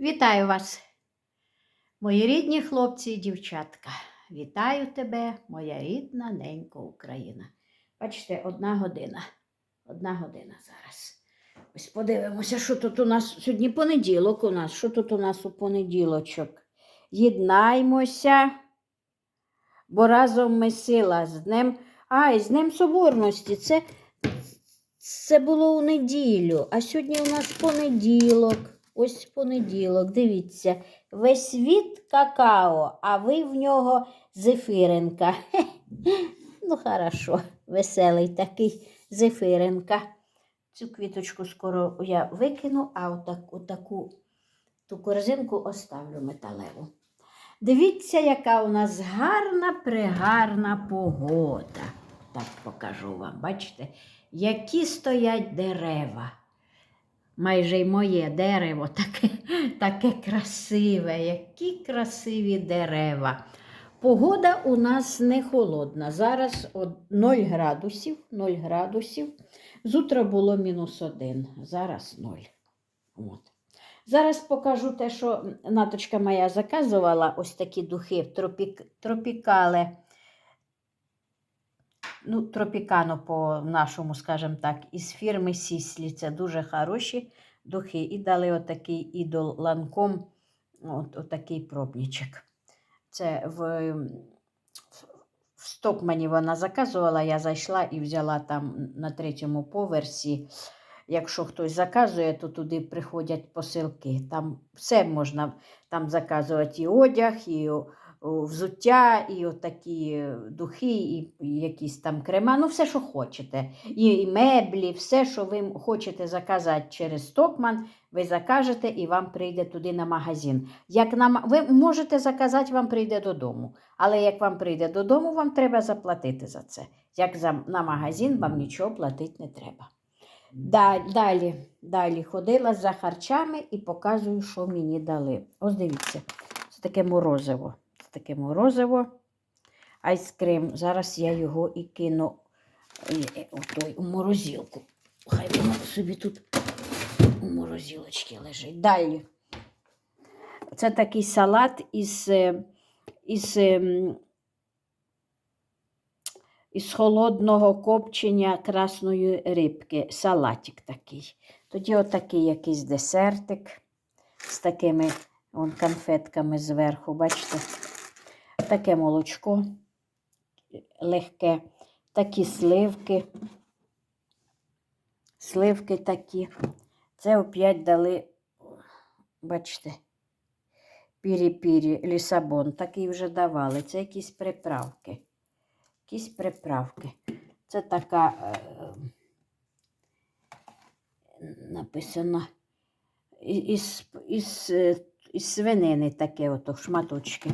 Вітаю вас, мої рідні хлопці і дівчатка. Вітаю тебе, моя рідна ненька Україна. Бачите, одна година. Одна година зараз. Ось подивимося, що тут у нас сьогодні понеділок у нас. Що тут у нас у понеділочок? Єднаймося, бо разом ми сила з Днем. А, і з Днем Соборності. Це, це було у неділю, а сьогодні у нас понеділок. Ось понеділок, дивіться, весь світ какао, а ви в нього зефіренка. Хе. Ну, хорошо, веселий такий зефіренка. Цю квіточку скоро я викину, а отак, отаку ту корзинку оставлю металеву. Дивіться, яка у нас гарна, пригарна погода. Так покажу вам, бачите, які стоять дерева майже й моє дерево, таке, таке красиве, які красиві дерева. Погода у нас не холодна. Зараз 0 градусів, 0 градусів. Зутра було мінус 1, зараз 0. От. Зараз покажу те, що наточка моя заказувала, ось такі духи тропік, тропікале. Ну, тропікано по-нашому, скажімо так, із фірми Сіслі. Це дуже хороші духи. І дали отакий ідол ланком, от, отакий пробничок. Це в, в Стокмані вона заказувала, я зайшла і взяла там на третьому поверсі. Якщо хтось заказує, то туди приходять посилки. Там все можна там заказувати і одяг, і взуття, і отакі духи, і якісь там крема, ну все, що хочете. І, і меблі, все, що ви хочете заказати через Стокман, ви закажете і вам прийде туди на магазин. Як на, ви можете заказати, вам прийде додому. Але як вам прийде додому, вам треба заплатити за це. Як за, на магазин, вам нічого платити не треба. Далі, далі ходила за харчами і показую, що мені дали. Ось дивіться, це таке морозиво. Таке морозиво, айскрим. Зараз я його і кину е, е, у той, у морозилку. Хай воно собі тут у морозилочці лежить. Далі. Це такий салат із, е, із, ем, із холодного копчення красної рибки. Салатик такий. Тоді отакий якийсь десертик з такими вон, конфетками зверху. Бачите? Таке молочко легке, такі сливки. Сливки такі. Це опять дали, бачите, пірі-пірі, лісабон. Такий вже давали. Це якісь приправки. Якісь приправки. Це така е, написано із, із, е, із свинини таке ото шматочки.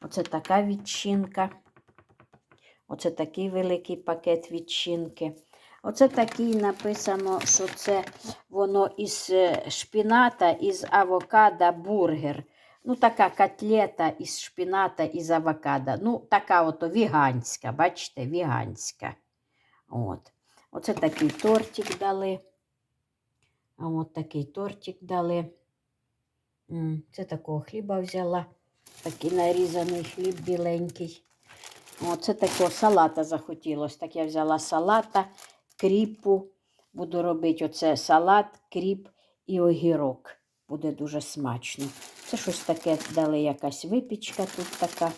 Оце така відчинка. Оце такий великий пакет відчинки. Оце такий написано, що це воно із е, шпіната, із авокадо бургер. Ну, така котлета із шпіната із авокадо. Ну, така ото віганська, бачите, віганська. От. Оце такий тортик дали. От такий тортик дали. Це такого хліба взяла. Такий нарізаний хліб біленький. Оце такого салата захотілося. Так я взяла салата, кріпу. Буду робити оце салат, кріп і огірок. Буде дуже смачно. Це щось таке дали, якась випічка тут така.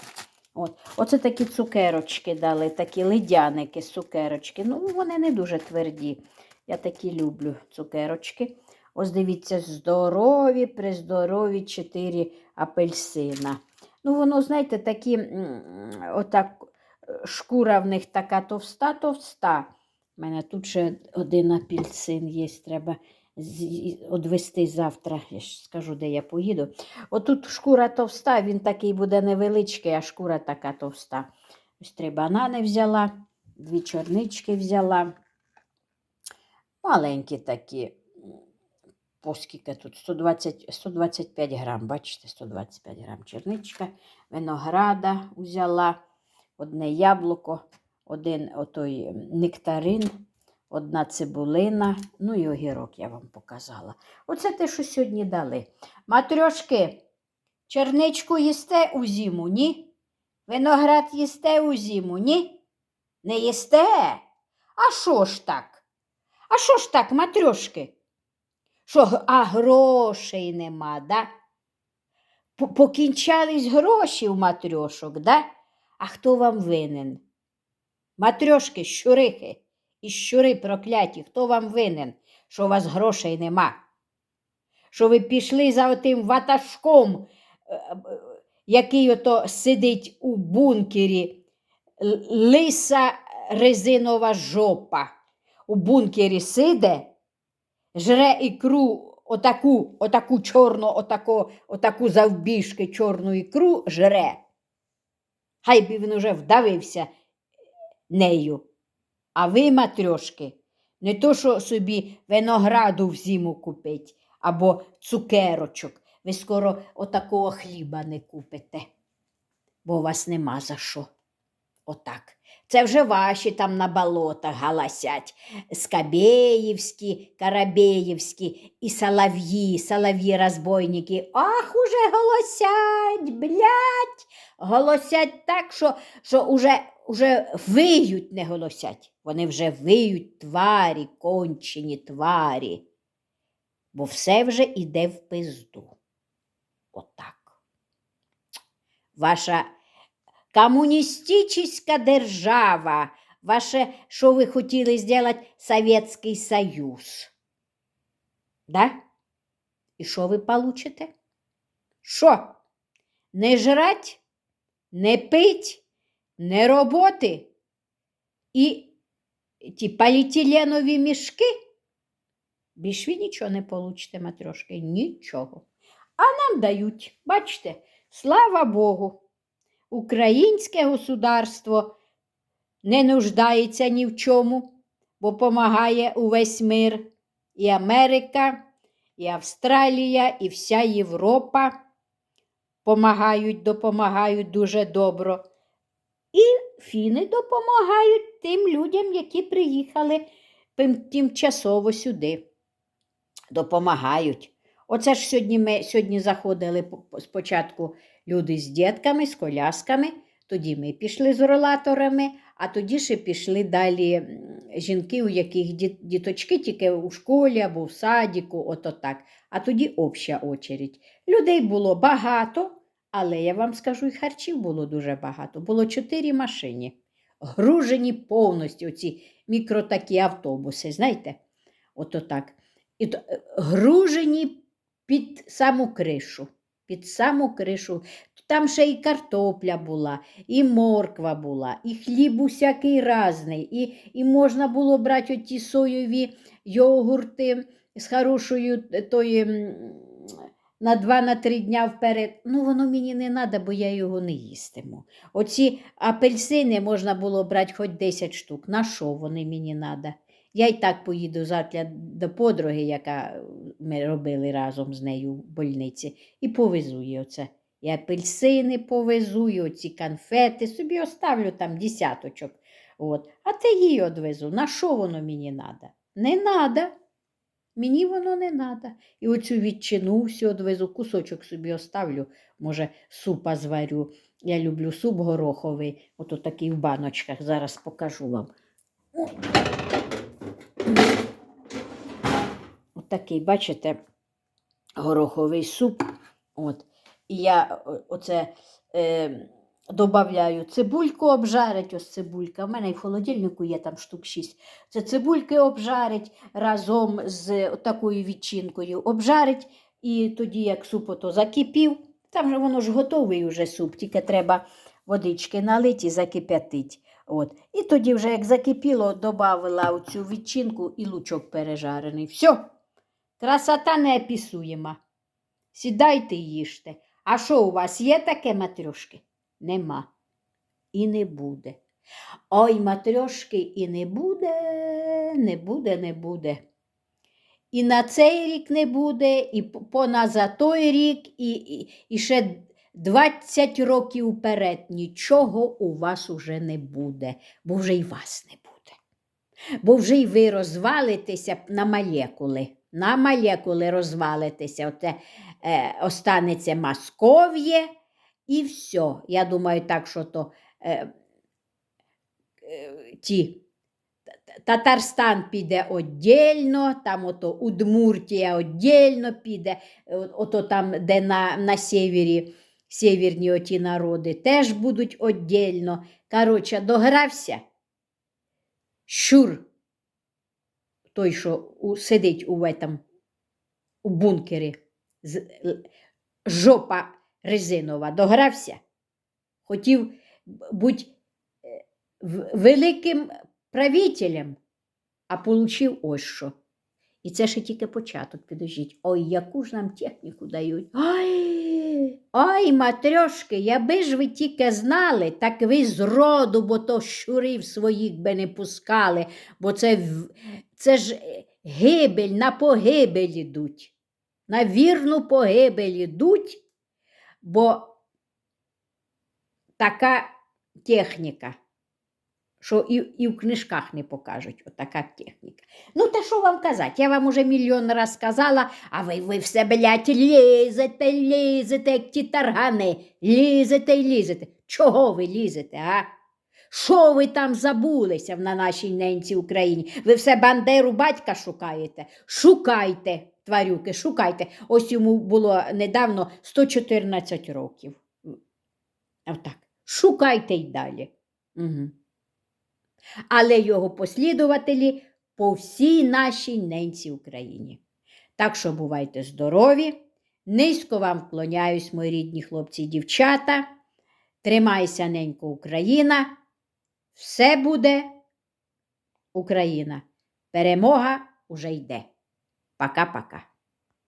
От. Оце такі цукерочки дали, такі ледяники, цукерочки. Ну, вони не дуже тверді. Я такі люблю цукерочки. Ось дивіться, здорові, приздорові чотири апельсина. Ну, воно, знаєте, такі, отак, е, шкура в них така товста, товста. У мене тут ще один апельсин є, треба одвести завтра. Я ж скажу, де я поїду. Отут шкура товста, він такий буде невеличкий, а шкура така товста. Ось три банани взяла, дві чорнички взяла. Маленькі такі. По скільки тут? 120, 125 грам, бачите, 125 грам черничка, винограда взяла, одне яблуко, один отой нектарин, одна цибулина, ну і огірок я вам показала. Оце те, що сьогодні дали. Матрьошки, черничку їсте у зиму, ні? Виноград їсте у зиму, ні? Не їсте? А що ж так? А що ж так, матрьошки? Що, а грошей нема, да? Покінчались гроші у матрьошок, да? А хто вам винен? Матрьошки, щурихи і щури прокляті, хто вам винен, що у вас грошей нема? Що ви пішли за отим ватажком, е, е, який ото сидить у бункері, лиса резинова жопа. У бункері сиде, жре ікру, отаку, отаку чорну, отаку, отаку завбіжки чорну ікру жре. Хай би він уже вдавився нею. А ви, матрьошки, не то, що собі винограду в зиму купить або цукерочок, ви скоро отакого хліба не купите, бо у вас нема за що. Отак. Це вже ваші там на болотах галасять. Скабєївські, Карабєївські і солов'ї, солов'ї-розбойники. Ах, уже голосять, блядь, голосять так, що, що уже, уже виють, не голосять. Вони вже виють тварі, кончені тварі. Бо все вже іде в пизду. Отак. Ваша комуністична держава, ваше, що ви хотіли зробити Совєтський Союз. Да? І що ви получите? Що? Не жрать, не пить, не роботи і ті поліетиленові мішки? Більш ви нічого не получите, матрошки, нічого. А нам дають, бачите, слава Богу. Українське государство не нуждається ні в чому, бо помагає увесь мир. І Америка, і Австралія, і вся Європа помагають, допомагають дуже добро. І фіни допомагають тим людям, які приїхали тимчасово сюди. Допомагають. Оце ж сьогодні ми сьогодні заходили по- по- спочатку люди з дітками, з колясками, тоді ми пішли з ролаторами, а тоді ще пішли далі жінки, у яких діточки тільки у школі або в садіку, ото так. А тоді обща очередь. Людей було багато, але я вам скажу, і харчів було дуже багато. Було чотири машини, гружені повністю оці мікротакі автобуси, знаєте? Ото так. І гружені під саму кришу. Під саму кришу. Там ще і картопля була, і морква була, і хліб усякий разний, і, і можна було брати оті соєві йогурти з хорошою е, тої, на два-на три дня вперед. Ну, воно мені не треба, бо я його не їстиму. Оці апельсини можна було брати хоч 10 штук. На що вони мені треба? Я й так поїду завтра до подруги, яка ми робили разом з нею в больниці, і повезу їй оце. І апельсини повезу, і оці конфети, собі оставлю там десяточок. От. А те їй одвезу. На що воно мені треба? Не треба. Мені воно не треба. І оцю відчину всю одвезу, кусочок собі оставлю, може, супа зварю. Я люблю суп гороховий, ото такий в баночках. Зараз покажу вам. Отакий, бачите, гороховий суп. От. І я оце е, додаю цибульку обжарить, ось цибулька. У мене і в холодильнику є там штук 6. Це цибульки обжарить разом з такою відчинкою. Обжарить, і тоді, як суп ото закипів, там воно ж готовий уже суп, тільки треба водички налити і закип'ятить. От. І тоді, вже як закипіло, додавила оцю відчинку і лучок пережарений. Все, красота неописуєма. Сідайте і їжте. А що у вас є таке, матрьошки? Нема. І не буде. Ой, матрьошки, і не буде, не буде, не буде. І на цей рік не буде, і поназа той рік, і, і, і ще 20 років вперед нічого у вас уже не буде, бо вже й вас не буде. Бо вже й ви розвалитеся на молекули. На молекули розвалитеся. Оте е, останеться Москов'є і все. Я думаю, так, що то е, е, ті. Татарстан піде віддільно, там ото Удмуртія віддільно піде, ото там, де на, на севері, северні оті народи, теж будуть віддільно. Коротше, догрався. Щур, той, що у, сидить у, этом, у бункері, з, жопа резинова, догрався. Хотів бути е, великим правителем, а получив ось що. І це ще тільки початок, підождіть. Ой, яку ж нам техніку дають. Ой, ой, матрьошки, яби ж ви тільки знали, так ви з роду, бо то щурів своїх би не пускали, бо це, це ж е, гибель на погибель ідуть. На вірну погибель ідуть, бо така техніка що і, і в книжках не покажуть отака техніка. Ну, та що вам казати? Я вам уже мільйон раз сказала, а ви, ви все, блядь, лізете, лізете, як ті таргани, лізете і лізете. Чого ви лізете, а? Що ви там забулися на нашій ненці Україні? Ви все бандеру батька шукаєте? Шукайте, тварюки, шукайте. Ось йому було недавно 114 років. Отак. Шукайте й далі. Угу але його послідователі по всій нашій ненці Україні. Так що бувайте здорові, низько вам вклоняюсь, мої рідні хлопці і дівчата. Тримайся, ненько Україна. Все буде Україна. Перемога уже йде. Пока-пока.